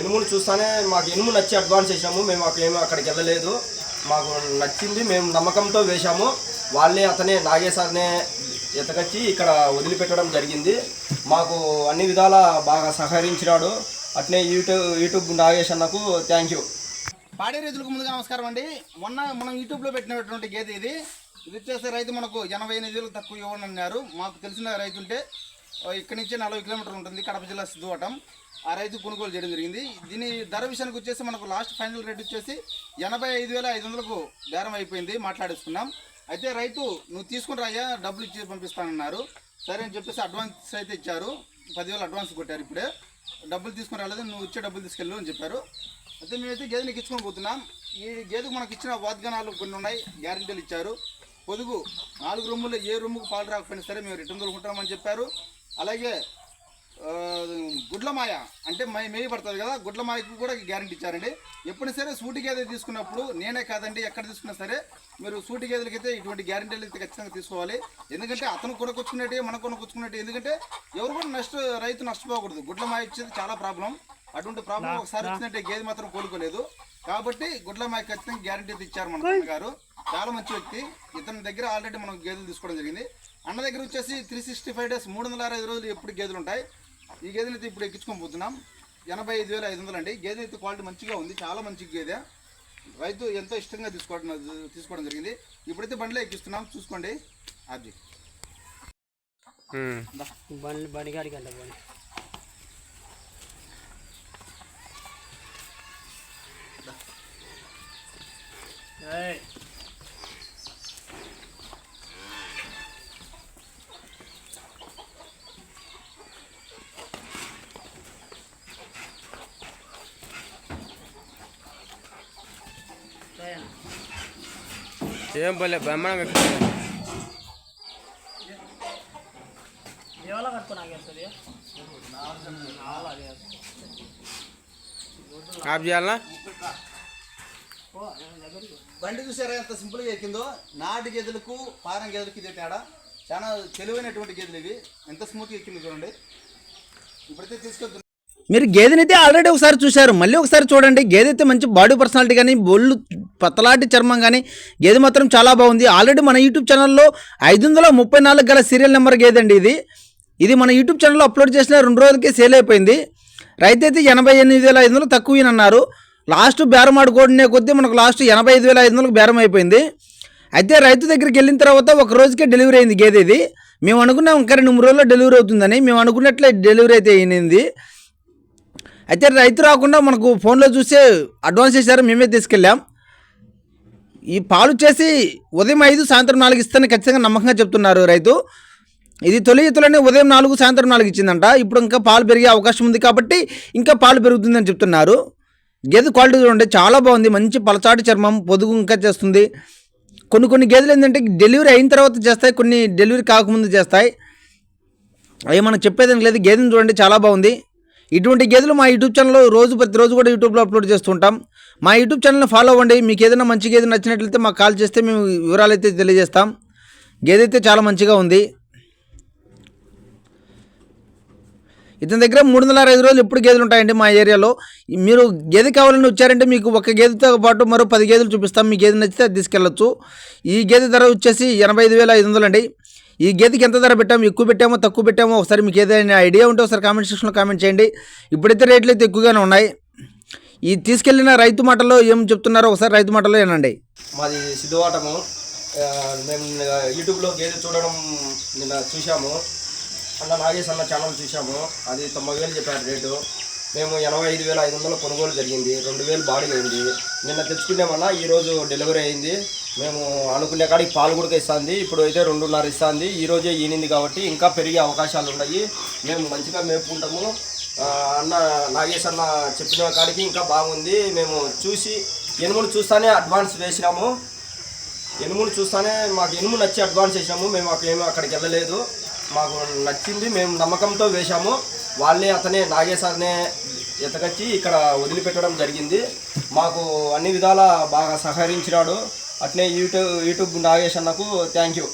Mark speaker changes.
Speaker 1: ఎనుములు చూస్తానే మాకు ఎనుము నచ్చి అడ్వాన్స్ వేసాము మేము మాకు ఏమీ అక్కడికి వెళ్ళలేదు. మాకు నచ్చింది మేము నమ్మకంతో వేశాము. వాళ్ళే అతనే నాగేశ్వర్నే ఎతకొచ్చి ఇక్కడ వదిలిపెట్టడం జరిగింది. మాకు అన్ని విధాల బాగా సహకరించినాడు. అట్నే యూట్యూబ్ యూట్యూబ్ నాగేష్ అన్నకు థ్యాంక్ యూ
Speaker 2: పాడి రైతులకు ముందుగా నమస్కారం అండి. మొన్న మనం యూట్యూబ్లో పెట్టినటువంటి గేదె ఇది. ఇది వచ్చేసి రైతు మనకు ఎనభై ఎనిమిది వేలకు తక్కువ ఇవ్వండి అన్నారు. మాకు తెలిసిన రైతు ఉంటే ఇక్కడి నుంచి నలభై కిలోమీటర్లు ఉంటుంది. కడప జిల్లా సిద్ధువటం. ఆ రైతు కొనుగోలు చేయడం జరిగింది. దీని ధర విషయానికి వచ్చేసి మనకు లాస్ట్ ఫైనల్ రేట్ వచ్చేసి ఎనభై ఐదు వేల ఐదు వందలకు బేరం అయిపోయింది. మాట్లాడేసుకున్నాం. అయితే రైతు నువ్వు తీసుకుని రాయ్యా డబ్బులు ఇచ్చి పంపిస్తానన్నారు. సరే అని చెప్పేసి అడ్వాన్స్ అయితే ఇచ్చారు. పదివేలు అడ్వాన్స్ కొట్టారు ఇప్పుడే. డబ్బులు తీసుకుని రాలేదు నువ్వు ఇచ్చే డబ్బులు తీసుకెళ్ళు అని చెప్పారు. అయితే మేమైతే గేదెని ఇచ్చుకొని పోతున్నాం. ఈ గేదెకు మనకి ఇచ్చిన వాద్గానాలు కొన్ని ఉన్నాయి. గ్యారెంటీలు ఇచ్చారు. పొదుగు నాలుగు రూముల్లో ఏ రూముకు పాలు రాకపోయినా సరే మేము రిటర్న్ దొరుకుంటామని చెప్పారు. అలాగే గుడ్లమాయ అంటే మై మేయి పడుతుంది కదా గుడ్లమాయకు కూడా గ్యారెంటీ ఇచ్చారండి. ఎప్పుడైనా సరే సూటి గేదె తీసుకున్నప్పుడు నేనే కాదండి ఎక్కడ తీసుకున్నా సరే మీరు సూటి గేదెలకైతే ఇటువంటి గ్యారెంటీలు అయితే ఖచ్చితంగా తీసుకోవాలి. ఎందుకంటే అతను కొనుక్కొచ్చుకున్నట్టు మనం కొనుక్కొచ్చుకున్నట్టు. ఎందుకంటే ఎవరు కూడా నష్ట రైతు నష్టపోకూడదు. గుడ్ల మాయ ఇచ్చేది చాలా ప్రాబ్లం. అటువంటి ప్రాబ్లం ఒకసారి వచ్చినట్టే గేదె మాత్రం కోలుకోలేదు. కాబట్టి గుడ్ల మాయ ఖచ్చితంగా గ్యారెంటీ అయితే ఇచ్చారు మన గారు. చాలా మంచి వ్యక్తి. ఇతని దగ్గర ఆల్రెడీ మనం గేదెలు తీసుకోవడం జరిగింది. అన్న దగ్గర వచ్చేసి త్రీ సిక్స్టీ ఫైవ్ డేస్ మూడు వందల అరవై ఐదు రోజులు ఎప్పుడు గేదెలు ఉంటాయి. ఈ గేదెని అయితే ఇప్పుడు ఎక్కించుకొని పోతున్నాం. ఎనభై ఐదు వేల ఐదు వందలు అండి. గేదె అయితే క్వాలిటీ మంచిగా ఉంది చాలా మంచి గేదె. రైతు ఎంతో ఇష్టంగా తీసుకోవడం తీసుకోవడం జరిగింది. ఇప్పుడైతే బండిలో ఎక్కిస్తున్నాం చూసుకోండి. అది
Speaker 3: బండి.
Speaker 4: ఏం పర్లే బ్రహ్మాండం ఎక్కుతుంది. ఆఫ్ చేయాలనా
Speaker 2: బండి చూసారా ఎంత సింపుల్గా ఎక్కిందో? నాటు గేదెలకు పారం గేదెలకు ఇదే తేడా. చాలా తెలివైనటువంటి గేదెలు ఇవి. ఎంత స్మూత్గా ఎక్కింది చూడండి. ఇప్పుడైతే తీసుకెళ్తున్నాం.
Speaker 5: మీరు గేదెనైతే ఆల్రెడీ ఒకసారి చూశారు. మళ్ళీ ఒకసారి చూడండి. గేదె అయితే మంచి బాడీ పర్సనాలిటీ కానీ బొల్లు పతలాటి చర్మం కానీ గేదె మాత్రం చాలా బాగుంది. ఆల్రెడీ మన యూట్యూబ్ ఛానల్లో ఐదు వందల ముప్పై నాలుగు గల సీరియల్ నెంబర్ గేదె అండి ఇది. ఇది మన యూట్యూబ్ ఛానల్లో అప్లోడ్ చేసిన రెండు రోజులకే సేల్ అయిపోయింది. రైతు అయితే ఎనభై ఎనిమిది వేల ఐదు వందలు తక్కువ అన్నారు. లాస్ట్ బేరం ఆడుకోవడనే కొద్దీ మనకు లాస్ట్ ఎనభై ఐదు వేల ఐదు వందలకు బేరం అయిపోయింది. అయితే రైతు దగ్గరికి వెళ్ళిన తర్వాత ఒక రోజుకే డెలివరీ అయింది గేదె ఇది. మేము అనుకున్నాం ఇంకా రెండు మూడు రోజుల్లో డెలివరీ అవుతుందని. మేము అనుకున్నట్లే డెలివరీ అయితే అయింది అయితే రైతు రాకుండా మనకు ఫోన్లో చూసే అడ్వాన్స్ చేశారు మేమే తీసుకెళ్ళాం. ఈ పాలు చేసి ఉదయం ఐదు సాయంత్రం నాలుగు ఇస్తానని ఖచ్చితంగా నమ్మకంగా చెప్తున్నారు రైతు. ఇది తొలి ఈతలోనే ఉదయం నాలుగు సాయంత్రం నాలుగు ఇచ్చిందంట. ఇప్పుడు ఇంకా పాలు పెరిగే అవకాశం ఉంది కాబట్టి ఇంకా పాలు పెరుగుతుందని చెప్తున్నారు. గేదె క్వాలిటీ చూడండి చాలా బాగుంది. మంచి పలచాటి చర్మం పొదుగు ఇంకా చేస్తుంది. కొన్ని కొన్ని గేదెలు ఏంటంటే డెలివరీ అయిన తర్వాత చేస్తాయి కొన్ని డెలివరీ కాకముందు చేస్తాయి. అవి మనం చెప్పేదానికి లేదు. గేదెని చూడండి చాలా బాగుంది. ఇటువంటి గేదెలు మా యూట్యూబ్ ఛానల్లో రోజు ప్రతిరోజు కూడా యూట్యూబ్లో అప్లోడ్ చేస్తుంటాం మా యూట్యూబ్ ఛానల్ని ఫాలో అవ్వండి. మీకు ఏదైనా మంచి గేదె నచ్చినట్లయితే మాకు కాల్ చేస్తే మేము వివరాలు అయితే తెలియజేస్తాం. గేదె అయితే చాలా మంచిగా ఉంది. ఇతని దగ్గర మూడు వందల అరవై ఐదు రోజులు ఎప్పుడు గేదెలు ఉంటాయండి మా ఏరియాలో. మీరు గేదె కావాలని వచ్చారంటే మీకు ఒక గేదెతో పాటు మరో పది గేదెలు చూపిస్తాం. మీ గేదె నచ్చితే అది తీసుకెళ్ళొచ్చు. ఈ గేదె ధర వచ్చేసి ఎనభై ఐదు వేల ఐదు వందలు అండి ఈ గేదెకి ఎంత ధర పెట్టాము ఎక్కువ పెట్టామో తక్కువ పెట్టామో ఒకసారి మీకు ఏదైనా ఐడియా ఉంటే ఒకసారి కామెంట్ సెక్షన్లో కామెంట్ చేయండి. ఇప్పుడైతే రేట్లు అయితే ఎక్కువగానే ఉన్నాయి. ఈ తీసుకెళ్ళిన రైతు మాటలో ఏం చెప్తున్నారో ఒకసారి రైతు మాటలో ఏనండి
Speaker 1: మాది సిద్ధవాటము. మేము యూట్యూబ్లో గేదె చూడడం నిన్న చూసాము అన్న నాగేష్ అన్న ఛానల్ చూసాము అది తొంభై వేలు చెప్పారు రేటు. మేము ఎనభై ఐదు వేల ఐదు వందలు కొనుగోలు జరిగింది. రెండు వేలు బాడీ అయింది నిన్న తెచ్చుకున్నామన్నా ఈరోజు డెలివరీ అయింది. మేము అనుకునే కాడికి పాలు కూడా ఇస్తుంది. ఇప్పుడు అయితే రెండున్నర ఇస్తుంది. ఈరోజే ఈనింది కాబట్టి ఇంకా పెరిగే అవకాశాలు ఉన్నాయి. మేము మంచిగా మేపుకుంటాము. అన్న నాగేష్ అన్న చెప్పిన కాడికి ఇంకా బాగుంది. మేము చూసి ఎనుములు చూస్తానే అడ్వాన్స్ వేసినాము. ఎనుములు చూస్తానే మాకు ఎనుము నచ్చి అడ్వాన్స్ వేసినాము. మేము ఏమి ఏమీ అక్కడికి వెళ్ళలేదు. మాకు నచ్చింది. మేము నమ్మకంతో వేశాము. వాళ్ళే అతనే నాగేశ్వర్నే ఎతకొచ్చి ఇక్కడ వదిలిపెట్టడం జరిగింది. మాకు అన్ని విధాలా బాగా సహకరించినాడు. అట్లే యూట్యూబ్ యూట్యూబ్ నాగేష్ అన్నకు థ్యాంక్ యూ